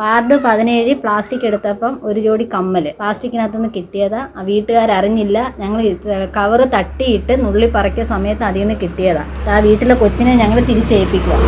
Ward പതിനേഴ് plastic എടുത്തപ്പം ഒരു ജോഡി കമ്മൽ പ്ലാസ്റ്റിക്കിനകത്തുനിന്ന് കിട്ടിയതാ. ആ വീട്ടുകാരറിഞ്ഞില്ല. ഞങ്ങൾ കവർ തട്ടിയിട്ട് നുള്ളി പറക്കിയ സമയത്ത് അതിൽ നിന്ന് കിട്ടിയതാ. ആ വീട്ടിലെ കൊച്ചിനെ ഞങ്ങൾ തിരിച്ചേൽപ്പിക്കുക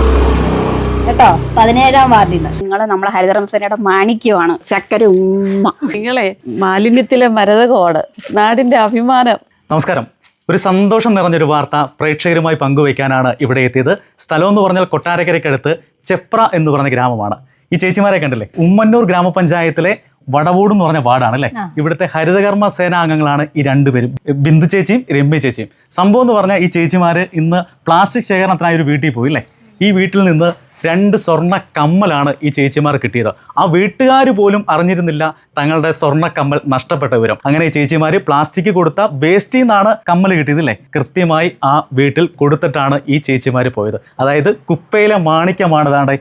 കേട്ടോ? പതിനേഴാം വാർഡിൽ നിന്ന് നിങ്ങളെ നമ്മളെ ഹരിതറംസേനയുടെ മാണിക്യമാണ് ചക്കര ഉമ്മ. നിങ്ങളെ മാലിന്യത്തിലെ മരതകോട്. നാടിന്റെ അഭിമാനം. നമസ്കാരം. ഒരു സന്തോഷം നിറഞ്ഞൊരു വാർത്ത പ്രേക്ഷകരുമായി പങ്കുവയ്ക്കാനാണ് ഇവിടെ എത്തിയത്. സ്ഥലം എന്ന് പറഞ്ഞാൽ കൊട്ടാരക്കരയ്ക്കടുത്ത് ചെപ്ര എന്ന് പറഞ്ഞ ഗ്രാമമാണ്. ഈ ചേച്ചിമാരെ കണ്ടില്ലേ? ഉമ്മന്നൂർ ഗ്രാമപഞ്ചായത്തിലെ വടവോട് എന്ന് പറഞ്ഞ വാർഡാണ് അല്ലേ? ഇവിടുത്തെ ഹരിതകർമ്മ സേനാംഗങ്ങളാണ് ഈ രണ്ടുപേരും ബിന്ദു ചേച്ചിയും രമ്യ ചേച്ചിയും. സംഭവം എന്ന് പറഞ്ഞാൽ ഈ ചേച്ചിമാര് ഇന്ന് പ്ലാസ്റ്റിക് ശേഖരണത്തിനായി ഒരു വീട്ടിൽ പോയി അല്ലേ? ഈ വീട്ടിൽ നിന്ന് രണ്ട് സ്വർണ കമ്മലാണ് ഈ ചേച്ചിമാർ കിട്ടിയത്. ആ വീട്ടുകാർ പോലും അറിഞ്ഞിരുന്നില്ല തങ്ങളുടെ സ്വർണ കമ്മൽ നഷ്ടപ്പെട്ട വിവരം. അങ്ങനെ ചേച്ചിമാര് ചേച്ചിമാർ പ്ലാസ്റ്റിക് കൊടുത്ത വേസ്റ്റിൽ നിന്നാണ് കമ്മൽ കിട്ടിയത് അല്ലേ കൃത്യമായി ആ വീട്ടിൽ കൊടുത്തിട്ടാണ് ഈ ചേച്ചിമാർ പോയത്. അതായത് കുപ്പയിലെ മാണിക്യമാണ് ഇതാണ്ട്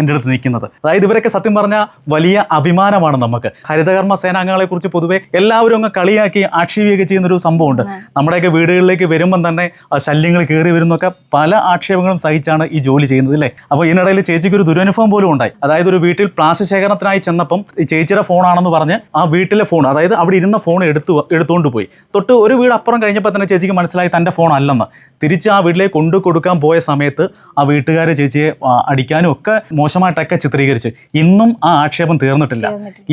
എന്റെ അടുത്ത് നിൽക്കുന്നത്. അതായത് ഇവരൊക്കെ സത്യം പറഞ്ഞാൽ വലിയ അഭിമാനമാണ് നമുക്ക്. ഹരിതകർമ്മ സേനാംഗങ്ങളെ കുറിച്ച് പൊതുവെ എല്ലാവരും അങ്ങ് കളിയാക്കി ആക്ഷേപിക്കുകയൊക്കെ ചെയ്യുന്നൊരു സംഭവമുണ്ട്. നമ്മുടെയൊക്കെ വീടുകളിലേക്ക് വരുമ്പം തന്നെ ശല്യങ്ങൾ കയറി വരുന്നൊക്കെ പല ആക്ഷേപങ്ങളും സഹിച്ചാണ് ഈ ജോലി ചെയ്യുന്നത് അല്ലേ അപ്പോൾ ഇതിനിടയിൽ ചേച്ചിക്ക് ഒരു ദുരനുഭവം പോലും ഉണ്ടായി. അതായത് ഒരു വീട്ടിൽ പ്ലാസ്റ്റിക് ശേഖരണത്തിനായി ചെന്നപ്പം ഈ ചേച്ചിയുടെ ഫോണാണെന്ന് പറഞ്ഞ് ആ വീട്ടിലെ ഫോൺ അതായത് അവിടെ ഇരുന്ന ഫോൺ എടുത്തു എടുത്തുകൊണ്ട് പോയി. തൊട്ട് ഒരു വീട് അപ്പുറം കഴിഞ്ഞപ്പോൾ തന്നെ ചേച്ചിക്ക് മനസ്സിലായി തന്റെ ഫോൺ അല്ലെന്ന്. തിരിച്ച് ആ വീട്ടിലേക്ക് കൊണ്ടു കൊടുക്കാൻ പോയ സമയത്ത് ആ വീട്ടുകാരെ ചേച്ചിയെ അടിക്കാനും ഒക്കെ മോശമായിട്ടൊക്കെ ചിത്രീകരിച്ച്. ഇന്നും ആ ആക്ഷേപം തീർന്നിട്ടില്ല.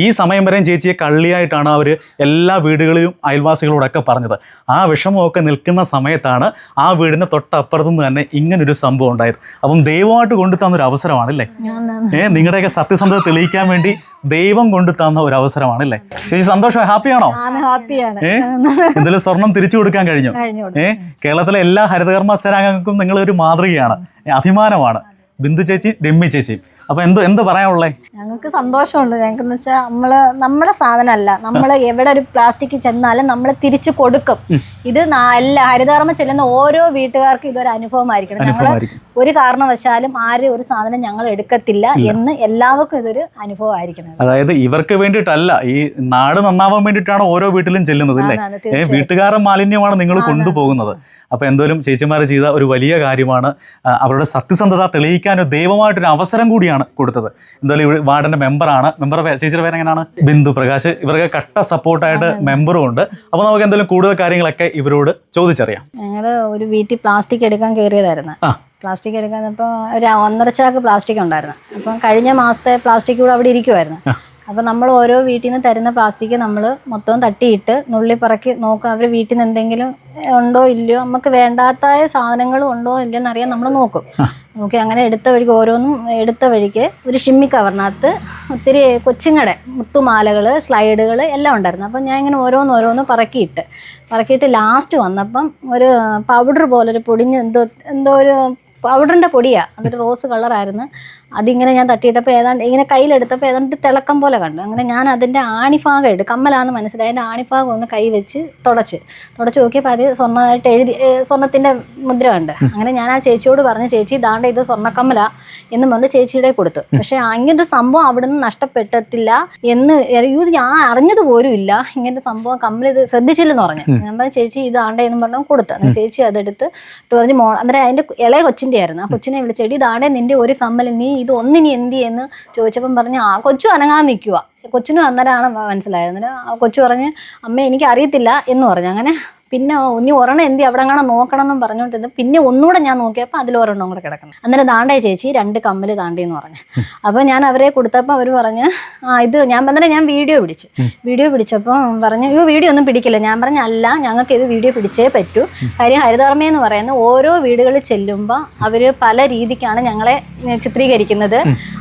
ഈ സമയം വരെയും ചേച്ചിയെ കള്ളിയായിട്ടാണ് അവർ എല്ലാ വീടുകളിലും അയൽവാസികളോടൊക്കെ പറഞ്ഞത്. ആ വിഷമമൊക്കെ നിൽക്കുന്ന സമയത്താണ് ആ വീടിന് തൊട്ടപ്പുറത്തു നിന്ന് തന്നെ ഇങ്ങനൊരു സംഭവം ഉണ്ടായത്. അപ്പം ദൈവമായിട്ട് കൊണ്ടു തന്നൊരു അവസരമാണ് അല്ലേ ഏഹ് നിങ്ങളുടെയൊക്കെ സത്യസന്ധത തെളിയിക്കാൻ വേണ്ടി ദൈവം കൊണ്ടു തന്ന ഒരു അവസരമാണ് അല്ലേ? ചേച്ചി സന്തോഷം ഹാപ്പിയാണോ? എന്തായാലും സ്വർണം തിരിച്ചു കൊടുക്കാൻ കഴിഞ്ഞു? ഏഹ് കേരളത്തിലെ എല്ലാ ഹരിതകർമ്മ സേനാംഗങ്ങൾക്കും നിങ്ങൾ ഒരു മാതൃകയാണ്. അഭിമാനമാണ്. ബിന്ദു ചേച്ചി രമ്യ ചേച്ചി. അപ്പൊ എന്ത് എന്ത് പറയാനുള്ളേ? ഞങ്ങൾക്ക് സന്തോഷമുണ്ട്. ഞങ്ങൾക്ക് എന്ന് വെച്ചാൽ നമ്മൾ നമ്മുടെ സാധനമല്ല. നമ്മൾ എവിടെ ഒരു പ്ലാസ്റ്റിക് ചെന്നാലും നമ്മൾ തിരിച്ചു കൊടുക്കും. ഇത് എല്ലാ ഹരിതകർമ്മ ചെല്ലുന്ന ഓരോ വീട്ടുകാർക്കും ഇതൊരു അനുഭവമായിരിക്കണം. ഞങ്ങൾ ഒരു കാരണവശാലും ആരും ഒരു സാധനം ഞങ്ങൾ എടുക്കത്തില്ല എന്ന് എല്ലാവർക്കും ഇതൊരു അനുഭവമായിരിക്കണം. അതായത് ഇവർക്ക് വേണ്ടിയിട്ടല്ല ഈ നാട് നന്നാവാൻ വേണ്ടിയിട്ടാണ് ഓരോ വീട്ടിലും ചെല്ലുന്നത് അല്ലേ? വീട്ടുകാരൻ മാലിന്യമാണ് നിങ്ങൾ കൊണ്ടുപോകുന്നത്. അപ്പൊ എന്തായാലും ചേച്ചിമാർ ചെയ്ത ഒരു വലിയ കാര്യമാണ്. അവരുടെ സത്യസന്ധത തെളിയിക്കാൻ ദൈവമായിട്ടൊരു അവസരം കൂടിയാണ് കൊടുത്തത്. എന്തായാലും ഇവിടെ വാർഡിന്റെ മെമ്പറാണ് മെമ്പർ ചേച്ചിയുടെ പേര് എങ്ങനെയാണ്? ബിന്ദു പ്രകാശ്. ഇവർക്ക് കട്ട സപ്പോർട്ടായിട്ട് മെമ്പറും ഉണ്ട്. അപ്പോൾ നമുക്ക് എന്തായാലും കൂടുതൽ കാര്യങ്ങളൊക്കെ ഇവരോട് ചോദിച്ചറിയാം. ഞങ്ങൾ ഒരു വീട്ടിൽ പ്ലാസ്റ്റിക് എടുക്കാൻ കയറിയതായിരുന്നു. പ്ലാസ്റ്റിക് എടുക്കാൻ അപ്പോൾ ഒരു ഒന്നര ചാക്ക് പ്ലാസ്റ്റിക് ഉണ്ടായിരുന്നു. അപ്പം കഴിഞ്ഞ മാസത്തെ പ്ലാസ്റ്റിക് കൂടെ അവിടെ ഇരിക്കുമായിരുന്നു അപ്പോൾ നമ്മൾ ഓരോ വീട്ടിൽ നിന്ന് തരുന്ന പ്ലാസ്റ്റിക് നമ്മൾ മൊത്തം തട്ടിയിട്ട് നുള്ളി പറക്കി നോക്കുക. അവർ വീട്ടിൽ നിന്ന് എന്തെങ്കിലും ഉണ്ടോ ഇല്ലയോ? നമുക്ക് വേണ്ടാത്തായ സാധനങ്ങളും ഉണ്ടോ ഇല്ലയോ എന്നറിയാൻ നമ്മൾ നോക്കും. നോക്കി അങ്ങനെ എടുത്ത വഴിക്ക് ഓരോന്നും എടുത്ത വഴിക്ക് ഒരു ഷിമ്മി കവറിനകത്ത് ഒത്തിരി കൊച്ചുങ്ങടെ മുത്തുമാലകൾ സ്ലൈഡുകൾ എല്ലാം ഉണ്ടായിരുന്നു. അപ്പം ഞാൻ ഇങ്ങനെ ഓരോന്ന് ഓരോന്ന് പറക്കിയിട്ട് പറക്കിയിട്ട് ലാസ്റ്റ് വന്നപ്പം ഒരു പൗഡർ പോലെ ഒരു പൊടിഞ്ഞ് എന്തോ എന്തോ ഒരു പൗഡറിന്റെ പൊടിയാണ് അതൊരു റോസ് കളറായിരുന്നു അതിങ്ങനെ ഞാൻ തട്ടിയിട്ടപ്പോൾ ഏതാണ്ട് ഇങ്ങനെ കയ്യിലെടുത്തപ്പോൾ ഏതാണ്ട് തിളക്കം പോലെ കണ്ടു. അങ്ങനെ ഞാൻ അതിന്റെ ആണിഭാഗം എടുത്ത് കമ്മലാന്ന് മനസ്സിലായി. അതിന്റെ ആണിഭാഗം ഒന്ന് കൈ വെച്ച് തുടച്ച്. തുടച്ച് നോക്കിയപ്പോൾ അത് സ്വർണമായിട്ട് എഴുതി സ്വർണത്തിന്റെ മുദ്ര കണ്ട്. അങ്ങനെ ഞാൻ ആ ചേച്ചിയോട് പറഞ്ഞു ചേച്ചി ഇതാണ്ട് ഇത് സ്വർണക്കമ്മല എന്ന് പറഞ്ഞ് ചേച്ചിയുടെ കൊടുത്തു. പക്ഷേ അങ്ങനൊരു സംഭവം അവിടുന്ന് നഷ്ടപ്പെട്ടിട്ടില്ല എന്ന് ഇത് ഞാൻ അറിഞ്ഞത് പോലും ഇല്ല. ഇങ്ങനെ സംഭവം കമ്മൽ ഇത് ശ്രദ്ധിച്ചില്ലെന്ന് പറഞ്ഞു. ഞാൻ പറഞ്ഞു ചേച്ചി ഇതാണ്ട് എന്ന് പറഞ്ഞു കൊടുത്തു. ചേച്ചി അതെടുത്ത് പറഞ്ഞ് മോ അന്നേരം അതിന്റെ ഇളയ കൊച്ചിന്റെ ആയിരുന്നു. ആ കൊച്ചിനെ വിളിച്ചെടി ഇതാണ്ടേ നിന്റെ ഒരു കമ്മൽ നീ ഇത് ഒന്നിനി എന്ത് ചെയ്യുന്നു? ചോദിച്ചപ്പം പറഞ്ഞ് ആ കൊച്ചു അനങ്ങാൻ നിൽക്കുക കൊച്ചിനും അന്നേരമാണ് മനസ്സിലായത്. അന്നേരം ആ കൊച്ചു പറഞ്ഞ് അമ്മ എനിക്ക് അറിയത്തില്ല എന്ന് പറഞ്ഞു. അങ്ങനെ പിന്നെ ഇനി ഒരെണ്ണം എന്തി അവിടെ അങ്ങനെ നോക്കണം എന്നും പറഞ്ഞുകൊണ്ടിരുന്നു. പിന്നെ ഒന്നുകൂടെ ഞാൻ നോക്കിയപ്പോൾ അതിൽ ഒരെണ്ണം കൂടെ കിടക്കണം അന്നേരം താണ്ടേ ചേച്ചി രണ്ട് കമ്മൽ താണ്ടി എന്ന് പറഞ്ഞു. അപ്പോൾ ഞാൻ അവരെ കൊടുത്തപ്പോൾ അവർ പറഞ്ഞ് ആ ഇത് ഞാൻ പറഞ്ഞാൽ ഞാൻ വീഡിയോ പിടിച്ചു. വീഡിയോ പിടിച്ചപ്പോൾ പറഞ്ഞു അയ്യോ വീഡിയോ ഒന്നും പിടിക്കില്ല. ഞാൻ പറഞ്ഞു അല്ല ഞങ്ങൾക്ക് ഇത് വീഡിയോ പിടിച്ചേ പറ്റൂ. കാര്യം ഹരിതകർമ്മ എന്ന് പറയുന്ന ഓരോ വീടുകളിൽ ചെല്ലുമ്പോൾ അവർ പല രീതിക്കാണ് ഞങ്ങളെ ചിത്രീകരിക്കുന്നത്.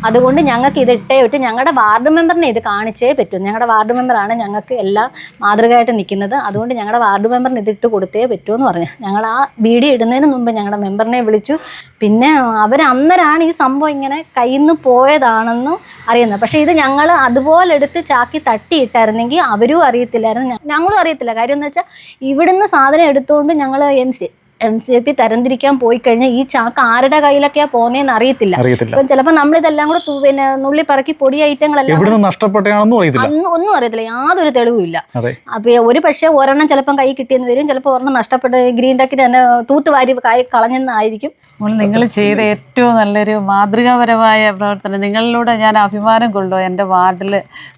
അതുകൊണ്ട് ഞങ്ങൾക്ക് ഇത് ഇട്ടേ വിട്ട് ഞങ്ങളുടെ വാർഡ് മെമ്പറിനെ ഇത് കാണിച്ചേ പറ്റൂ. ഞങ്ങളുടെ വാർഡ് മെമ്പറാണ് ഞങ്ങൾക്ക് എല്ലാം മാതൃകയായിട്ട് നിൽക്കുന്നത് അതുകൊണ്ട് ഞങ്ങളുടെ വാർഡ് മെമ്പറിന് ഇതിട്ട് കൊടുത്തേ പറ്റൂ എന്ന് പറഞ്ഞു. ഞങ്ങൾ ആ വീഡിയോ ഇടുന്നതിന് മുമ്പ് ഞങ്ങളുടെ മെമ്പറിനെ വിളിച്ചു. പിന്നെ അവർ അന്നേരമാണ് ഈ സംഭവം ഇങ്ങനെ കയ്യിൽ നിന്ന് പോയതാണെന്നും അറിയുന്നത്. പക്ഷേ ഇത് ഞങ്ങൾ അതുപോലെ എടുത്ത് ചാക്കി തട്ടിയിട്ടായിരുന്നെങ്കിൽ അവരും അറിയത്തില്ലായിരുന്നു. ഞങ്ങളും അറിയത്തില്ല. കാര്യം എന്ന് വെച്ചാൽ ഇവിടുന്ന് സാധനം എടുത്തുകൊണ്ട് ഞങ്ങൾ M C M C P തരംതിരിക്കാൻ പോയി കഴിഞ്ഞാൽ ഈ ചാക്ക് ആരുടെ കയ്യിലൊക്കെയാ പോന്നേന്ന് അറിയത്തില്ല. ചിലപ്പോ ഇപ്പം ചിലപ്പോൾ നമ്മളിതെല്ലാം കൂടെ പിന്നെ നുള്ളി പറക്കി പൊടി ഐറ്റങ്ങളെല്ലാം അറിയത്തില്ല. ഒന്നും അറിയത്തില്ല. യാതൊരു തെളിവും ഇല്ല അതെ. അപ്പൊ ഒരു പക്ഷേ ഒരെണ്ണം ചിലപ്പം കൈ കിട്ടിയെന്ന് വരും. ചിലപ്പോൾ ഒരെണ്ണം നഷ്ടപ്പെട്ട് ഗ്രീൻ ടെക്കിന് തന്നെ തൂത്തുവാരി കായ് കളഞ്ഞെന്നായിരിക്കും. നിങ്ങൾ ചെയ്ത ഏറ്റവും നല്ലൊരു മാതൃകാപരമായ പ്രവർത്തനം നിങ്ങളിലൂടെ ഞാൻ അഭിമാനം കൊള്ളു എന്റെ വാർഡിൽ.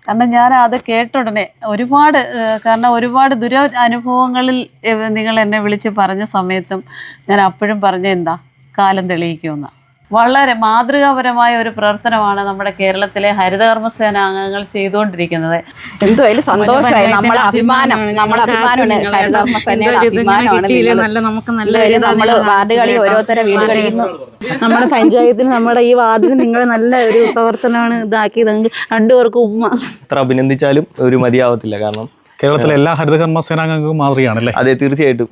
കാരണം ഞാൻ അത് കേട്ട ഉടനെ ഒരുപാട് കാരണം ഒരുപാട് ദുരനുഭവങ്ങളിൽ നിങ്ങൾ എന്നെ വിളിച്ച് പറഞ്ഞ സമയത്തും ഞാൻ അപ്പോഴും പറഞ്ഞ എന്താ കാലം തെളിയിക്കുമെന്ന്. വളരെ മാതൃകാപരമായ ഒരു പ്രവർത്തനമാണ് നമ്മുടെ കേരളത്തിലെ ഹരിതകർമ്മസേന അംഗങ്ങൾ ചെയ്തുകൊണ്ടിരിക്കുന്നത്. എന്തുവായാലും സന്തോഷമായി. നമ്മളെ അഭിമാനം നമ്മളെ അഭിമാനമാണ് നമുക്ക് നല്ല എന്തായാലും നമ്മൾ വാർഡുകളിൽ ഓരോരുത്തരെ വീടുകളിൽ നിന്ന് നമ്മുടെ പഞ്ചായത്തിന് നമ്മുടെ ഈ വാർഡിന് നിങ്ങൾ നല്ല ഒരു പ്രവർത്തനമാണ് ഇതാക്കിയത്. നിങ്ങൾക്ക് രണ്ടുപേർക്കും ഉമ്മ. എത്ര അഭിനന്ദിച്ചാലും ഒരു മതിയാവത്തില്ല. കാരണം കേരളത്തിലെ എല്ലാ ഹരിതകർമ്മ സേനാംഗങ്ങൾക്കും മാതൃകയാണല്ലേ? അതെ തീർച്ചയായിട്ടും.